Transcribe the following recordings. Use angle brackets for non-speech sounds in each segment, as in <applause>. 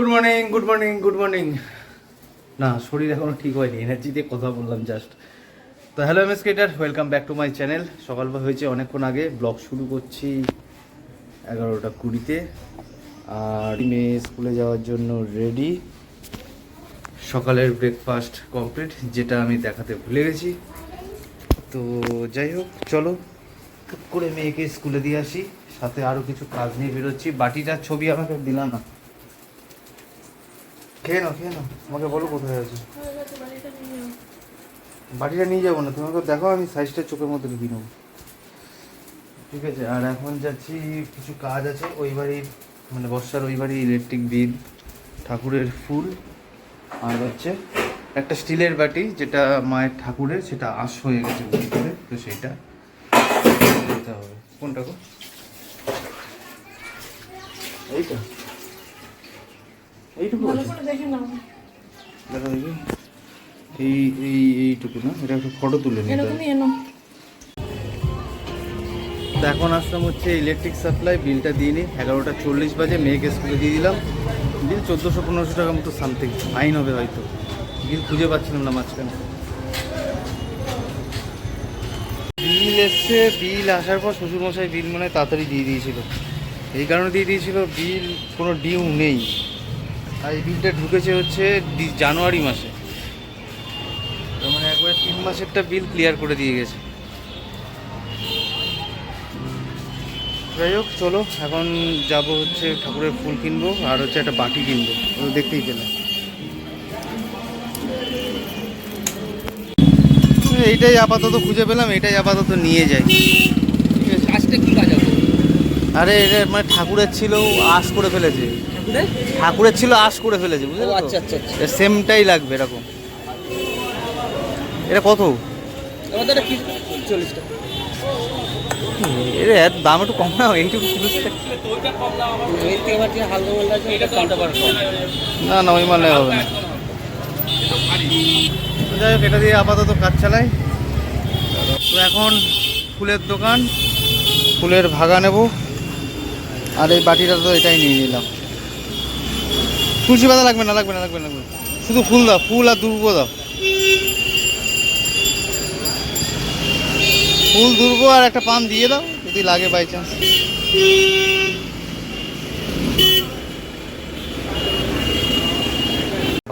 Good morning good morning good morning না, শরীর এখনও ঠিক হয়নি এনার্জি দিয়ে কথা বললাম জাস্ট তো hello M S cater welcome back to my channel সকালবেলা হয়েছে অনেকক্ষণ আগে ব্লগ শুরু করছি এগারোটা কুড়িতে। আর মেয়ে স্কুলে যাওয়ার জন্য রেডি সকালের ব্রেকফাস্ট কমপ্লিট যেটা আমি দেখাতে ভুলে গেছি। তো যাই হোক, চলো করে মেয়েকে স্কুলে দিয়ে আসি। সাথে আরও কিছু কাজ নিয়ে বেরোচ্ছি। বাটিটার ছবি আমাকে দিলাম না। খেয়ে নাও খেয়ে নাও। আমাকে বলো কোথায় আছে। বাটিটা নিয়ে যাব না, তোমাকে দেখো আমি সাইজটা চোখের মধ্যে লিখে নেব। ঠিক আছে, আর এখন যাচ্ছি, কিছু কাজ আছে, ওই বাড়ির মানে বর্ষার ওই বাড়ির ইলেকট্রিক বিল ঠাকুরের ফুল, আর হচ্ছে একটা স্টিলের বাটি, যেটা মায়ের ঠাকুরের, সেটা আশ হয়ে গেছে করে তো সেটা দিতে হবে। কোনটা গো? এইটা? এইটুকু দেখা দেখি এই এই এইটুকু না? এটা একটু ফটো তুলে নিতে এখন আসলাম হচ্ছে ইলেকট্রিক সাপ্লাই বিলটা দিয়ে নিই। এগারোটা চল্লিশ বাজে মেয়েকে স্কুলে দিয়ে দিলাম। বিল চোদ্দোশো পনেরোশো টাকা মতো সামথিং ফাইন হবে হয়তো। বিল খুঁজে পাচ্ছিলাম না মাঝখানে। বিল এসছে বিল আসার পর শ্বশুরমশাই বিল মনে হয় তাড়াতাড়ি দিয়ে দিয়েছিল। এই কারণে দিয়ে দিয়েছিল বিল কোনো ডিউ নেই। আর এই বিলটা ঢুকেছে হচ্ছে জানুয়ারি মাসে। মানে একবারে তিন মাসেরটা বিল ক্লিয়ার করে দিয়ে গেছে। যাই হোক চলো এখন যাব হচ্ছে ঠাকুরের ফুল কিনবো আর হচ্ছে একটা বাটি কিনবো। দেখতেই পেলাম। এইটাই আপাতত খুঁজে পেলাম এটাই আপাতত নিয়ে যাই। আজকে কি কাজ আরে এটা মানে ঠাকুরের ছিল আশ করে ফেলেছে। ঠাকুরের? ঠাকুরের ছিল আশ করে ফেলেছে বুঝলে আচ্ছা আচ্ছা আচ্ছা। সেমটাই লাগবে এরকম। এটা কত? আমাদের কি চল্লিশ টাকা এটা দাম একটু কম না এইটুকু না না ওই মালে হবে না। যাই হোক এটা দিয়ে আপাতত কাজ চালাই। তো এখন ফুলের দোকান ফুলের ভাগা নেব। আর এই বাটিটা তো এটাই নিয়ে নিলাম। তুলসী পাতা লাগবে না লাগবে না লাগবে না, লাগবে শুধু ফুল দাও, ফুল আর দুর্ব দাও। ফুল দুর্ব আর একটা পান দিয়ে দাও, যদি লাগে বাই চান্স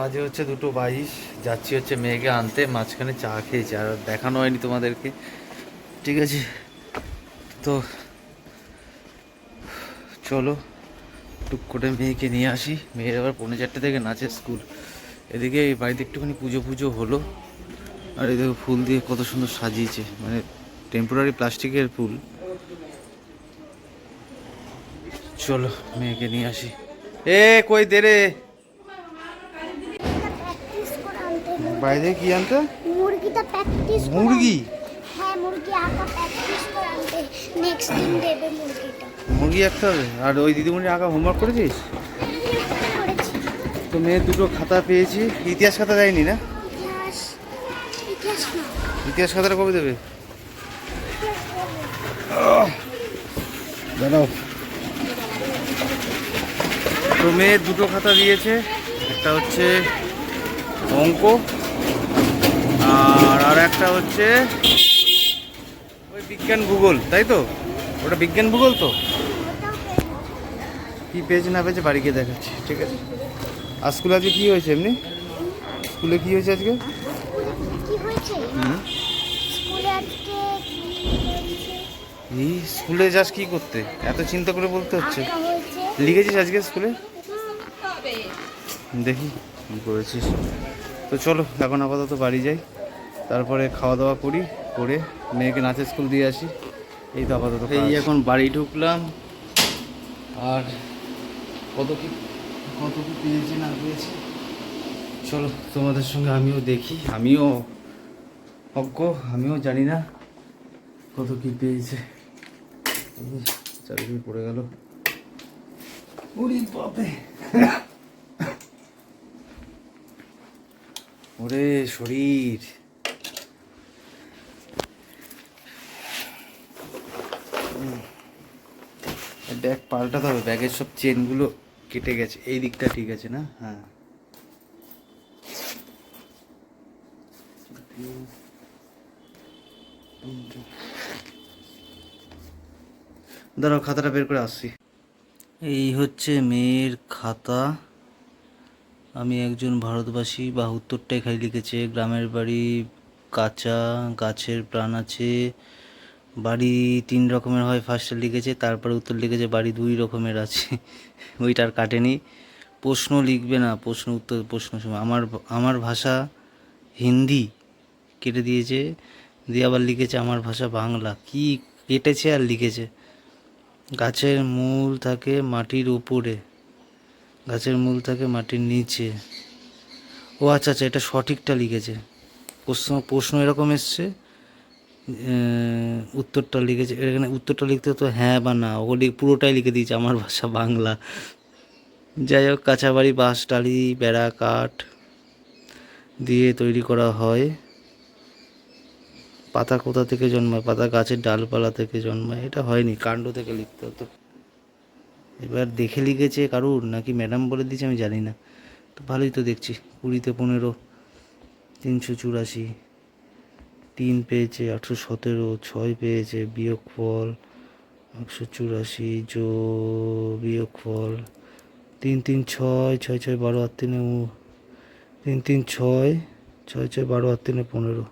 বাজে হচ্ছে দুটো বাইশ, যাচ্ছি হচ্ছে মেয়েকে আনতে, মাঝখানে চা খেয়েছি, আর দেখানো হয়নি তোমাদেরকে। ঠিক আছে? তো, চলো। টুক করে মেয়েকে নিয়ে আসি। মেয়ের আবার পৌনে চারটে থেকে নাচের স্কুল। এদিকে এই বাড়িতে একটুখানি পুজো পুজো হলো। আর এদিকে ফুল দিয়ে কত সুন্দর সাজিয়েছে। মানে টেম্পোরারি প্লাস্টিকের ফুল। চলো মেয়েকে নিয়ে আসি। এ কই দে রে। বাইরে কি আনতে? মুরগিটা প্র্যাকটিস মুরগি? হ্যাঁ মুরগি আঁকা প্র্যাকটিস করে আনতে নেক্সট দিন দেবে মুরগিটা। মুরগি একটা হবে আর ওই দিদিমণি আঁকা হোমওয়ার্ক করেছিস? তো মেয়ে দুটো খাতা পেয়েছি। ইতিহাস খাতা দেয়নি না? ইতিহাস খাতাটা কবে দেবে? দাঁড়াও। তো মেয়ে দুটো খাতা দিয়েছে। একটা হচ্ছে অঙ্ক আর আর একটা হচ্ছে ওই বিজ্ঞান ভূগোল তাই তো? ওটা বিজ্ঞান ভূগোল তো? কি পেয়েছে না পেয়েছে বাড়ি গিয়ে দেখাচ্ছি, ঠিক আছে? আর স্কুলে আজকে কী হয়েছে এমনি? স্কুলে কী হয়েছে আজকে? এই স্কুলে যাস কি করতে? এত চিন্তা করে বলতে হচ্ছে। লিখেছিস আজকে স্কুলে দেখি কি করেছিস। তো চলো, এখন আপাতত বাড়ি যাই। তারপরে খাওয়া দাওয়া করি, করে মেয়েকে নাচের স্কুল দিয়ে আসি। এই তো আপাতত এই এখন বাড়ি ঢুকলাম। আর কত কি কত কি পেয়েছি না পেয়েছি? চলো তোমাদের সঙ্গে আমিও দেখি। আমিও অজ্ঞ আমিও জানি না কত কি পেয়েছে। চারিদিকে পড়ে গেল। ওরে বাপে ওরে শরীর ব্যাগ পাল্টাতে ব্যাগের সব চেনগুলো কেটে গেছে। এই দিকটা ঠিক আছে না? হ্যাঁ। দাঁড়াও, খাতাটা বের করে আসছি। এই হচ্ছে মেয়ের খাতা। আমি একজন ভারতবাসী বা উত্তরটাই খালি লিখেছে, গ্রামের বাড়ি কাঁচা, গাছের প্রাণ আছে বাড়ি তিন রকমের হয়। ফার্স্টে লিখেছে, তারপরে উত্তর লিখেছে, বাড়ি দুই রকমের আছে। <laughs> ওইটা আর কাটেনি। প্রশ্ন লিখবে না, প্রশ্ন উত্তর, প্রশ্ন সময় আমার আমার ভাষা হিন্দি। কেটে দিয়েছে, দিয়ে আবার লিখেছে, আমার ভাষা বাংলা। কি কেটেছে আর লিখেছে? গাছের মূল থাকে মাটির উপরে। গাছের মূল থাকে মাটির নিচে। ও আচ্ছা আচ্ছা এটা সঠিকটা লিখেছে। প্রশ্ন প্রশ্ন এরকম এসছে। উত্তরটা লিখেছে। এখানে উত্তরটা লিখতে তো হ্যাঁ বা না ও পুরোটাই লিখে দিয়েছে আমার ভাষা বাংলা। যাই হোক কাঁচা বাড়ি বাঁশ টালি, বেড়া, কাঠ দিয়ে তৈরি করা হয়। পাতা কোথা থেকে জন্মায়? পাতা গাছের ডালপালা থেকে জন্মায়। এটা হয়নি, কাণ্ড থেকে লিখতে হতো। এবার দেখে লিখেছে কারুর? নাকি ম্যাডাম বলে দিয়েছে? আমি জানি না। তো ভালোই তো দেখছি। কুড়িতে পনেরো, তিনশো চুরাশি। তিন পেয়েছে আটশো সতেরো, ছয় পেয়েছে বিয়োগ ফল একশো চুরাশি, জো বিয়োগ ফল তিন তিন ছয় ছয় ছয় বারো, আট তিনে তিন তিন ছয় ছয় ছয় বারো, আট তিনে পনেরো।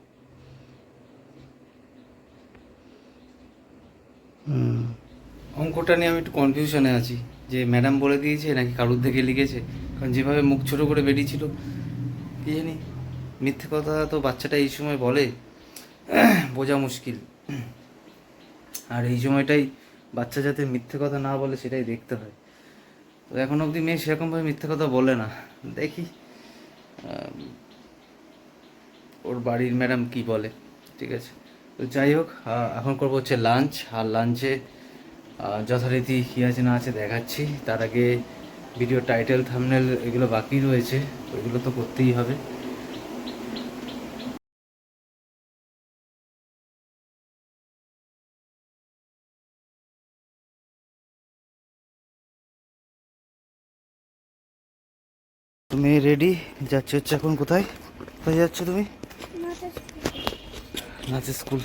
অঙ্কটা নিয়ে আমি একটু কনফিউশনে আছি। যে ম্যাডাম বলে দিয়েছে নাকি কারুর থেকে লিখেছে? কারণ যেভাবে মুখ ছোটো করে বেরিয়েছিল, কি জানি? মিথ্যে কথা তো বাচ্চাটা এই সময় বলে। <clears throat> বোঝা মুশকিল। আর এই সময়টাই বাচ্চা যাতে মিথ্যে কথা না বলে সেটাই দেখতে হয়। তো এখন অবধি মেয়ে সেরকমভাবে মিথ্যে কথা বলে না। দেখি ওর বাড়ির ম্যাডাম কি বলে, ঠিক আছে। তো যাই হোক এখন করব হচ্ছে লাঞ্চ। আর লাঞ্চে যথারীতি কী আছে না আছে দেখাচ্ছি। তার আগে ভিডিও টাইটেল থামনেল এগুলো বাকি রয়েছে। তো এগুলো তো করতেই হবে। তুমি রেডি যাচ্ছ হচ্ছে এখন কোথায়? কোথায় যাচ্ছ তুমি? নাচের স্কুল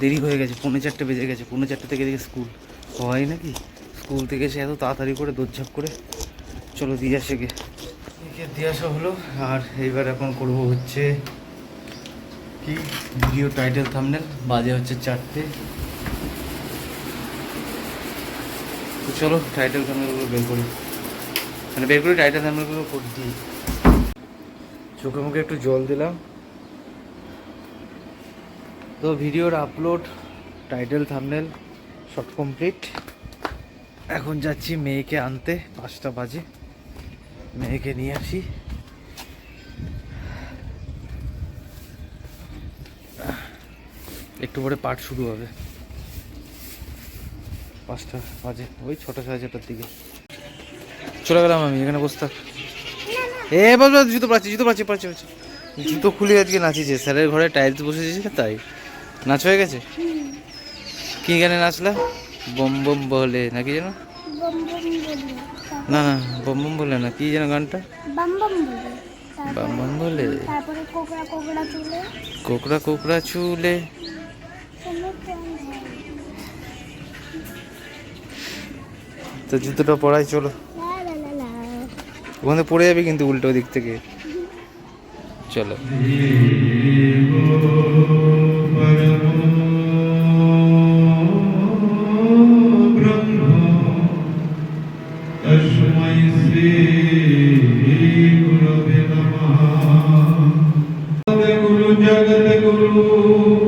দেরি হয়ে গেছে, পৌনে চারটে বেজে গেছে, পৌনে চারটে থেকে দেখে স্কুল হয় নাকি? স্কুল থেকে সে এত তাড়াতাড়ি করে দৌড়ঝাঁপ করে চলো দিয়ে আসে গে দিয়ে আসা হলো, আর এইবার এখন করব হচ্ছে কি? ভিডিও টাইটেল থামনেল বাজে হচ্ছে চারটে। তো চলো টাইটেল থামনেলগুলো বের করি। মানে বের করে টাইটেল থামনেলগুলো করে দিই। চোখে মুখে একটু জল দিলাম। তো ভিডিওর আপলোড, টাইটেল, থামনেল সব কমপ্লিট। এখন যাচ্ছি মেয়েকে আনতে, পাঁচটা বাজে। মেয়েকে নিয়ে আসি। একটু পরে পাঠ শুরু হবে। পাঁচটা বাজে, ওই ছটা সাড়ে ছটার দিকে। চলে গেলাম আমি এখানে বসে থাক। এ বল বল, জুতো পাচ্ছি জুতো পাচ্ছি পাচ্ছি পাচ্ছি। জুতো খুলে আজকে নাচিছে স্যারের ঘরে টাইলস বসেছে তাই? নাচ হয়ে গেছে? কি গানে নাচলা? বম বম বলে নাকি যেন? বম বম বলি না না বম বম বলে না কি যেন গানটা? বাম বাম বলি। বাম বাম বলে। কোকড়া কোকড়া চুলে। কোকড়া কোকড়া চুলে। সুন্দর প্রাণ। তো জুতোটা পরাই চলো। ওখানে পড়ে যাবে কিন্তু উল্টো দিক থেকে চলো तस्मै श्रीगुरवे नमः गुरु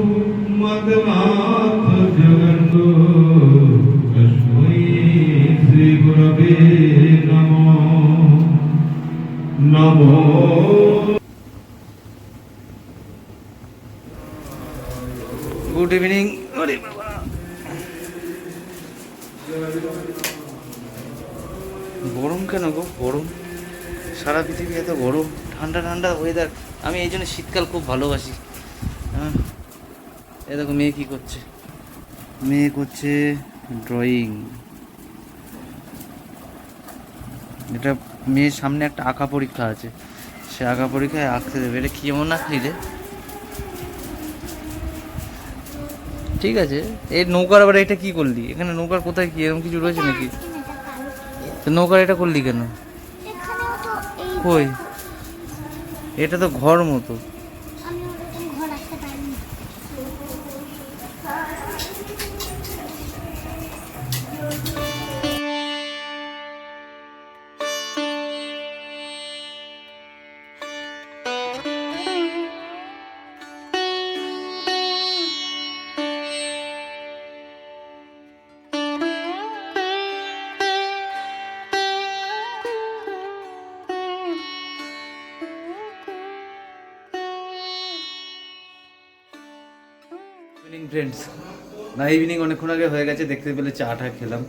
জন্য শীতকাল খুব ভালোবাসি। হ্যাঁ। এ দেখো মেয়ে কী করছে। মেয়ে করছে ড্রয়িং এটা মেয়ের সামনে একটা আঁকা পরীক্ষা আছে। সে আঁকা পরীক্ষায় আঁকতে দেবে। এটা কি এমন আঁকলি রে? ঠিক আছে। এই নৌকার আবার এটা কি করলি? এখানে নৌকার কোথায় কি? এরকম কিছু রয়েছে নাকি? নৌকার এটা করলি কেন? কই? এটা তো ঘর মতো। ফ্রেন্ডস না ইভিনিং অনেকক্ষণ আগে হয়ে গেছে, দেখতে পেলে চা টা খেলাম।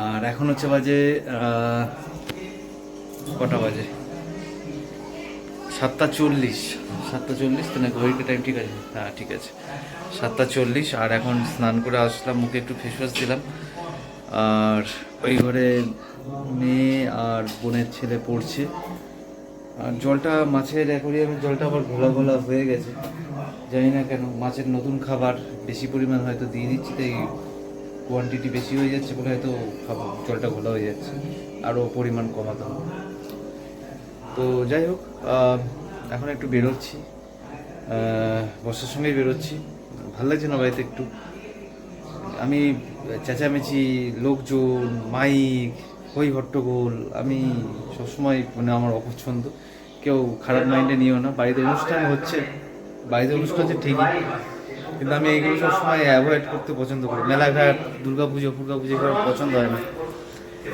আর এখন হচ্ছে বাজে কটা বাজে? সাতটা চল্লিশ। সাতটা চল্লিশ তো না ঘড়িটা টাইম ঠিক আছে? হ্যাঁ ঠিক আছে। সাতটা চল্লিশ, আর এখন স্নান করে আসলাম, মুখে একটু ফেস ওয়াশ দিলাম। আর ওই ঘরে মেয়ে আর বোনের ছেলে পড়ছে। আর জলটা মাছের অ্যাকোরিয়ামের জলটা আবার ঘোলা ঘোলা হয়ে গেছে। জানি না কেন, মাছের নতুন খাবার বেশি পরিমাণ হয়তো দিয়ে দিচ্ছি, তাই কোয়ান্টিটি বেশি হয়ে যাচ্ছে বলে হয়তো খাবার জলটা ঘোলা হয়ে যাচ্ছে, আরও পরিমাণ কমাতে হবে। তো যাই হোক এখন একটু বেরোচ্ছি। বর্ষার সঙ্গেই বেরোচ্ছি। ভালো লাগছে না বাড়িতে একটু? আমি চেঁচামেচি, লোকজন, মাইক হই হট্টগোল, আমি সবসময় মানে আমার অপছন্দ। কেউ খারাপ মাইন্ডে নিও না। বাড়িতে অনুষ্ঠান হচ্ছে, বাড়িতে অনুষ্ঠান হচ্ছে ঠিকই। কিন্তু আমি এইগুলো সবসময় অ্যাভয়েড করতে পছন্দ করি। মেলাঘাট দুর্গা পুজো ফুর্গা পুজো এগুলো পছন্দ হয় না।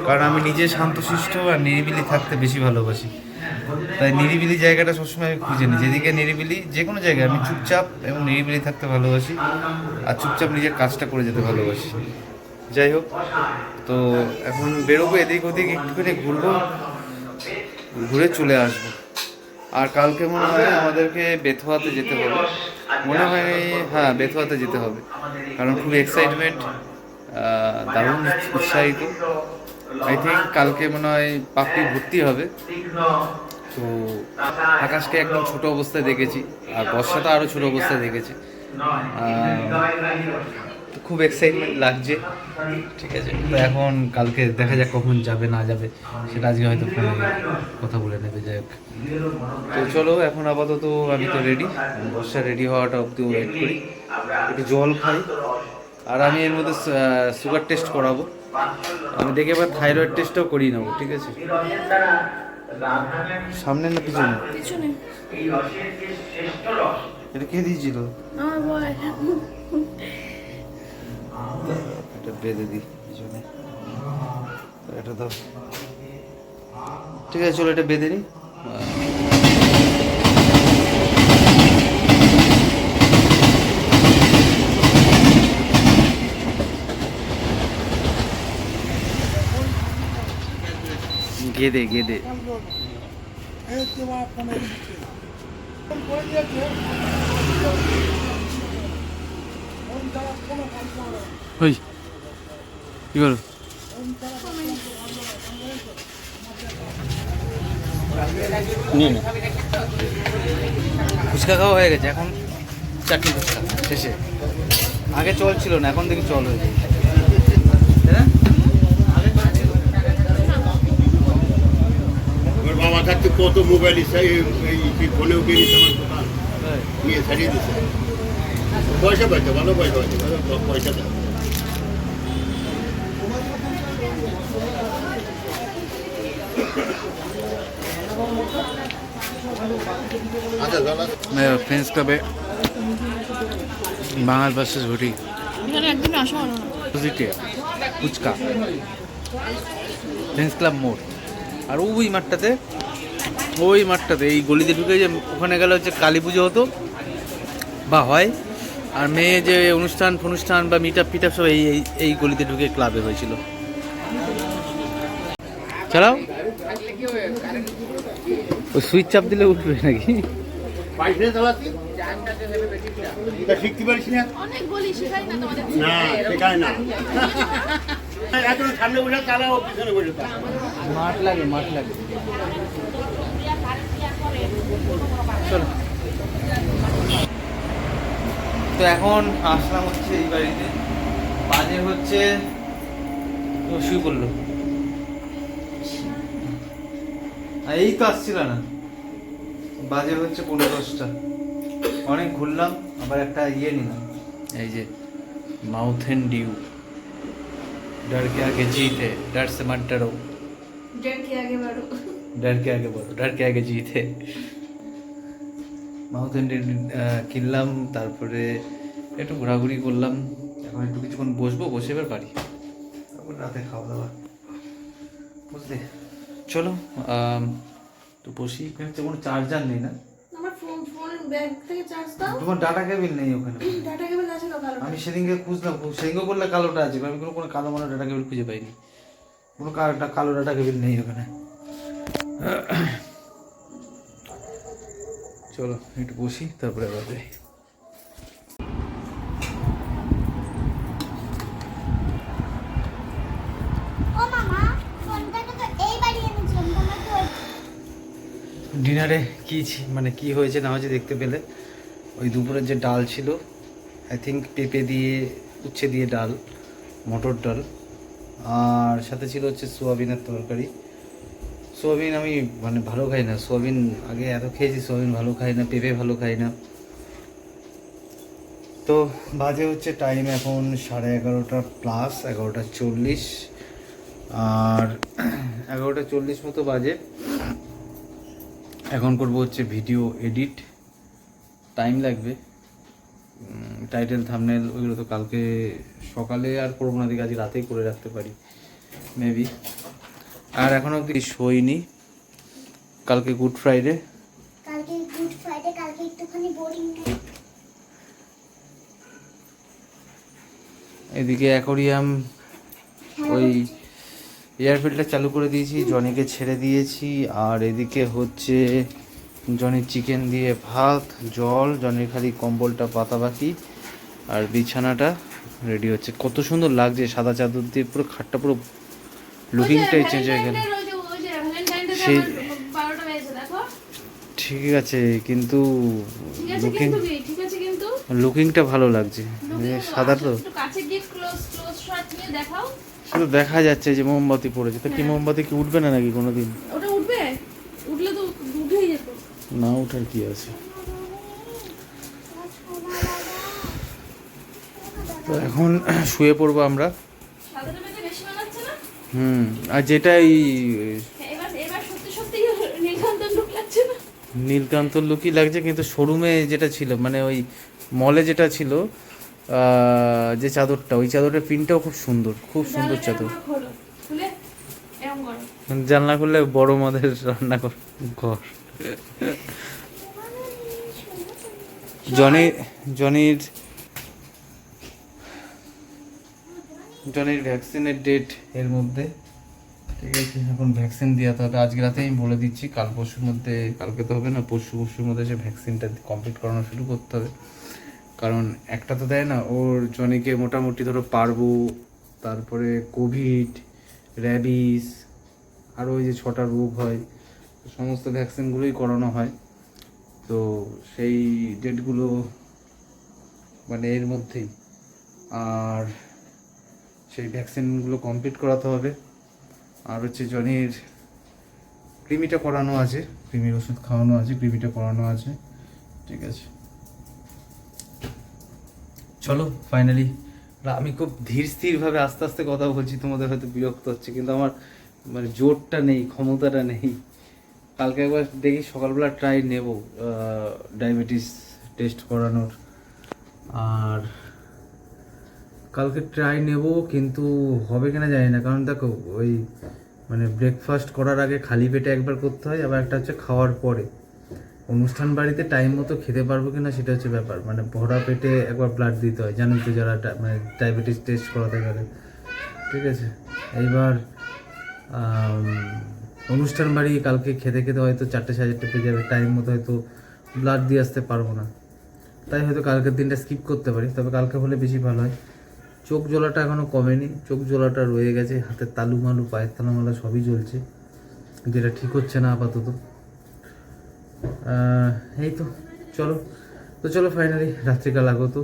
কারণ আমি নিজে শান্তশিষ্ট আর নিরিবিলি থাকতে বেশি ভালোবাসি। তাই নিরিবিলি জায়গাটা সবসময় আমি খুঁজে নিই। যেদিকে নিরিবিলি যে কোনো জায়গায় আমি চুপচাপ এবং নিরিবিলি থাকতে ভালোবাসি আর চুপচাপ নিজের কাজটা করে যেতে ভালোবাসি। যাই হোক, তো এখন বেরোবো এদিক ওদিক, একটুখানি ঘুরবো, ঘুরে চলে আসব। আর কালকে মনে হয় আমাদেরকে বেথুয়াতে যেতে হবে। মনে হয় হ্যাঁ বেথুয়াতে যেতে হবে। কারণ খুব এক্সাইটমেন্ট দারুণ উৎসাহিত। আই থিঙ্ক কালকে মনে হয় পাপড়ি ভর্তি হবে। তো আকাশকে একদম ছোট অবস্থায় দেখেছি আর বর্ষা তো আরও ছোট অবস্থায় দেখেছি। খুব এক্সাইটমেন্ট লাগছে। ঠিক আছে তো এখন কালকে দেখা যাক কখন যাবে না যাবে সেটা আজকে হয়তো ফোনে কথা বলে নেবে যাই হোক। তো চলো এখন আপাতত আমি তো রেডি বর্ষা রেডি হওয়াটা অব্দি ওয়েট করি। একটু জল খাই। আর আমি এর মধ্যে সুগার টেস্ট করাবো। আমি দেখে এবার থাইরয়েড টেস্টটাও করিয়ে নেব ঠিক আছে? সামনে না পিছনে? পিছনে। এটা কে দিয়েছিল? আমার এটা বেঁধে দিই পিছনে এটা তো ঠিক আছে চলো এটা বেঁধে নিই গেদে গেদে ওই কি করো? ফুচকা খাওয়া হয়ে গেছে এখন চাটনি ফুচকা শেষে। আগে চল ছিল না এখন দেখি চল হয়েছে? ওর বাবা থাকতে কত মোবাইল ফোনেও কিনিস আমার দোকান। নিয়ে ছাড়িয়ে দিচ্ছে পয়সা পাইছে ভালো পয়সা পাইছে পয়সা। দেয় আচ্ছা ফ্রেন্ডস ক্লাবে বাঙাল ভার্সেস ঘটি এখানে একদিন আসা হলো ফুচকা ফ্রেন্ডস ক্লাব মোড় আর ওই মাঠটাতে ওই মাঠটাতে এই গলিতে ঢুকে যে ওখানে গেলে হচ্ছে কালী পুজো হতো বা হয় আর মেয়ে যে অনুষ্ঠান ফনুষ্ঠান বা মিট আপ ফিট আপ সব এই এই- এই গলিতে ঢুকে ক্লাবে হয়েছিল চালাও। ওই সুইচ চাপ দিলে উঠবে নাকি? তা শিখতে পারিস না? অনেক না তোমাদের না শেখায় না। এখন সামনে বসে চালাও পিছনে বসে মাঠ লাগে মাঠ লাগে। চলো। তো এখন আসলাম হচ্ছে এই বাড়িতে। বাজে হচ্ছে ও শুয়ে পড়ল। এই তো আসছিল না বাজে হচ্ছে পনেরো দশটা অনেক ঘুরলাম আবার একটা ইয়ে নিলাম এই যে মাউথ এন্ড ডিউ डर के आगे जीत है डर से मत डरो ডেট কে আগে বাড়ো डर के आगे बढ़ो डर के आगे जीत है মাউথ এন্ড কিনলাম তারপরে একটু ঘোরাঘুরি করলাম এখন একটু কিছুক্ষণ বসবো বসে এবার বাড়ি তারপর রাতে খাওয়া দাওয়া বুঝলে চলো তো বসি। এখানে তো কোনো চার্জার নেই না। আমার ফোন ফোন ব্যাগ থেকে চার্জ দাও। তোমার ডাটা কেবিল নেই ওখানে। ডাটা কেবল আছে তো ভালো আমি সেদিনকে খুঁজলাম সেদিনকে বললে কালোটা আছে আমি কোনো কোনো কালো মানো ডাটা কেবিল খুঁজে পাইনি। কোনো কালোটা কালো ডাটা কেবিল নেই ওখানে। চলো একটু বসি তারপরে আবার যাই ও মামা ফোনটাকে তো এই বাড়ি এনেছিলাম তোমরা তো ডিনারে কী মানে কি হয়েছে না হয়েছে দেখতে পেলে। ওই দুপুরের যে ডাল ছিল আই থিঙ্ক পেঁপে দিয়ে, উচ্ছে দিয়ে ডাল, মটর ডাল, আর সাথে ছিল হচ্ছে সোয়াবিনের তরকারি। সোয়াবিন আমি মানে ভালো খাই না। সোয়াবিন আগে এত খেয়েছি, সোয়াবিন ভালো খাই না, পেঁপে ভালো খাই না। তো বাজে হচ্ছে টাইম এখন সাড়ে এগারোটা প্লাস এগারোটা চল্লিশ। আর এগারোটা চল্লিশ মতো বাজে। এখন করব হচ্ছে ভিডিও এডিট টাইম লাগবে। টাইটেল থামনেল ওইগুলো তো কালকে সকালে আর করব না দিকে আজ রাতেই করে রাখতে পারি। মেবি আর এখন অবধি শোয়নি কালকে গুড ফ্রাইডে কালকে গুড ফ্রাইডে কালকে একটুখানি বোরিং এদিকে অ্যাকোরিয়াম ওই এয়ার ফিল্টার চালু করে দিয়েছি জনিকে ছেড়ে দিয়েছি আর এদিকে হচ্ছে জনির চিকেন দিয়ে ভাত জল জনির খালি কম্বলটা পাতা বাকি আর বিছানাটা রেডি হচ্ছে। কত সুন্দর লাগছে সাদা চাদর দিয়ে পুরো খাটটা পুরো লুকিংটাই চেঞ্জ হয়ে গেল। সেই- ঠিক আছে কিন্তু লুকিং লুকিংটা ভালো লাগছে। সাদা তো। কাছে গিয়ে ক্লোজ ক্লোজ শট নিয়ে দেখাও। শুধু দেখা যাচ্ছে যে মোমবাতি পড়েছে। তো কি হ্যাঁ। মোমবাতি কি উঠবে না নাকি কোনোদিন? ওটা উঠবে? উঠলে তো উঠেই যেত। না ওঠার কি আছে? তো এখন শুয়ে পড়ব আমরা। হুম আর যেটা এই সত্যি সত্যি নীলকান্ত লুক লাগছে লুকই লাগছে কিন্তু শোরুমে যেটা ছিল মানে ওই মলে যেটা ছিল যে চাদরটা ওই চাদরের প্রিন্টটাও খুব সুন্দর খুব সুন্দর চাদর। জানলা করলে বড় মদের রান্না কর ঘর। জনি জনির জনির ভ্যাকসিনের ডেট এর মধ্যে। ঠিক আছে এখন ভ্যাকসিন দেওয়াতে হবে আজকে রাতে আমি বলে দিচ্ছি কাল পরশুর মধ্যে কালকে তো হবে না পরশু পরশুর মধ্যে সে ভ্যাকসিনটা কমপ্লিট করানো শুরু করতে হবে। কারণ একটা তো দেয় না, ওর জনিকে মোটামুটি ধরো পারব, তারপরে কোভিড, র্যাবিস আরও ওই যে ছটা রোগ হয়, সমস্ত ভ্যাকসিনগুলোই করানো হয়। তো সেই ডেটগুলো মানে এর মধ্যেই। আর সেই ভ্যাকসিনগুলো কমপ্লিট করাতে হবে। আর হচ্ছে জনির কৃমিটা করানো আছে, কৃমির ওষুধ খাওয়ানো আছে, কৃমিটা করানো আছে, ঠিক আছে। চলো ফাইনালি আমি খুব ধীর স্থিরভাবে আস্তে আস্তে কথা বলছি, তোমাদের হয়তো বিরক্ত হচ্ছে, কিন্তু আমার মানে জোরটা নেই, ক্ষমতাটা নেই। কালকে একবার দেখি সকালবেলা ট্রাই নেব ডায়াবেটিস টেস্ট করানোর। আর কালকে ট্রাই নেব, কিন্তু হবে কিনা জানি না, কারণ দেখো, ওই মানে ব্রেকফাস্ট করার আগে খালি পেটে একবার করতে হয়, আবার একটা হচ্ছে খাওয়ার পরে। অনুষ্ঠান বাড়িতে টাইম মতো খেতে পারব কিনা সেটা হচ্ছে ব্যাপার। মানে ভরা পেটে একবার ব্লাড দিতে হয়, জানেন তো যারা মানে ডায়াবেটিস টেস্ট করাতে গেলে। ঠিক আছে? এইবার অনুষ্ঠান বাড়ি কালকে খেতে খেতে হয়তো চারটে সাড়ে চারটে পেয়ে যাবে টাইম মতো হয়তো ব্লাড দিয়ে আসতে পারব না। তাই হয়তো কালকের দিনটা স্কিপ করতে পারি, তবে কালকে হলে বেশি ভালো হয়। চোখ জ্বলাটা এখনও কমেনি, চোখ জ্বলাটা রয়ে গেছে হাতের তালু মালু পায়ের তালুমালা সবই জ্বলছে। যেটা ঠিক হচ্ছে না আপাতত। এই তো, চলো। তো চলো ফাইনালি রাত্রিকাল আগত।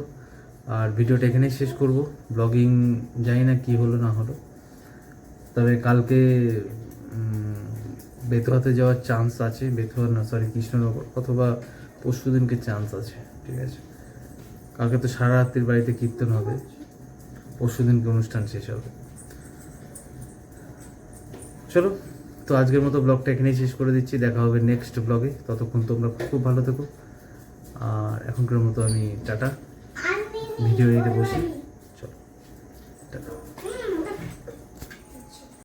আর ভিডিওটা এখানেই শেষ করব। ব্লগিং জানি না কি হলো, না হলো। তবে কালকে বেতুয়াতে যাওয়ার চান্স আছে। বেতুয়া, না সরি কৃষ্ণনগর অথবা পরশু দিনকে চান্স আছে, ঠিক আছে? কালকে তো সারা রাত্রির বাড়িতে কীর্তন হবে। পরশু দিনকে অনুষ্ঠান শেষ হবে। চলো। তো আজকের মতো ব্লগটা এখানেই শেষ করে দিচ্ছি। দেখা হবে নেক্সট ব্লগে। ততক্ষণ তোমরা খুব ভালো থেকো। আর এখনকার মতো আমি টাটা। ভিডিও এতে বসি।